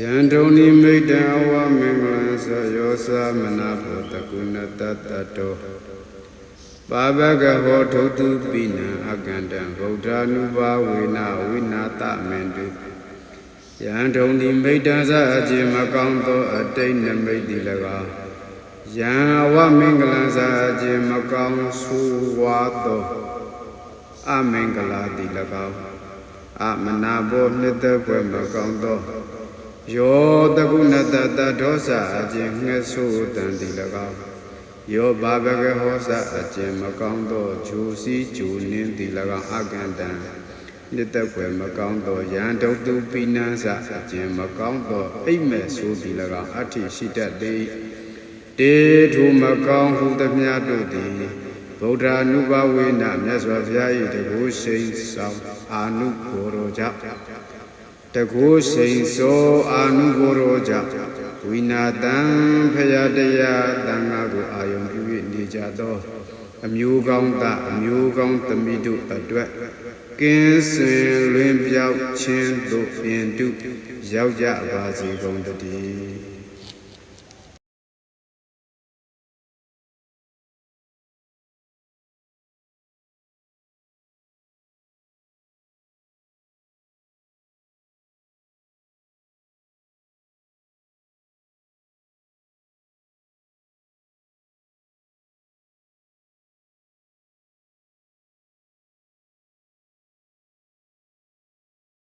ယံတုန်နိမိတ်တံအဝမင်္ဂလံသောယောသမနာဘောတကုဏတတ္တတောပါဘဂဟောထုတုပိနံအကန္တံဗုဒ္ဓ ानु ဘာဝေနဝိနာတမင်တုယံတုန်နိမိတ်တံသအကျင်မကောင်းသောအတိတ်နမိတ်တိ၎င်းယံအဝမင်္ဂလံသအကျင်မကောင်းဆူဝါသောအမင်္ဂလာတိ၎င်းအမနာဘောနှစ်သက်ွယ်မကောင်းသော ယောတကုဏတတဒောစအကျင်ငှက်ဆိုးတန်ဒီ၎င်းယောဘာဘဂဟောစအကျင်မကောင်းသောဂျူစီဂျူနင်းဒီ၎င်းအကန္တံနှစ်သက်ွယ်မကောင်းသောယံဒုတ်တုပိနံစအကျင်မကောင်းသောအိမ်မဲ့ဆိုးဒီ၎င်းအဋ္ဌိရှိတတ်သည်တေထုမကောင်းဟုသမျှတို့သည်ဗုဒ္ဓ ानु ဘဝေနမြတ်စွာဘုရား၏တကုရှိန်ဆောင်အာနုဘောရောကြောင့် တကုစိန်သောအာနုဘောရောကြောင့်ဝိနာတံဖရာတရားတန်ခါကိုအာယုံပြု၍နေကြသော အမျိုးကောင်းသားအမျိုးကောင်းသမီးတို့အတွက်ကင်းစင်လွင်ပြောက်ခြင်းတို့ပြင်တုရောက်ကြပါစေကုန်တည်း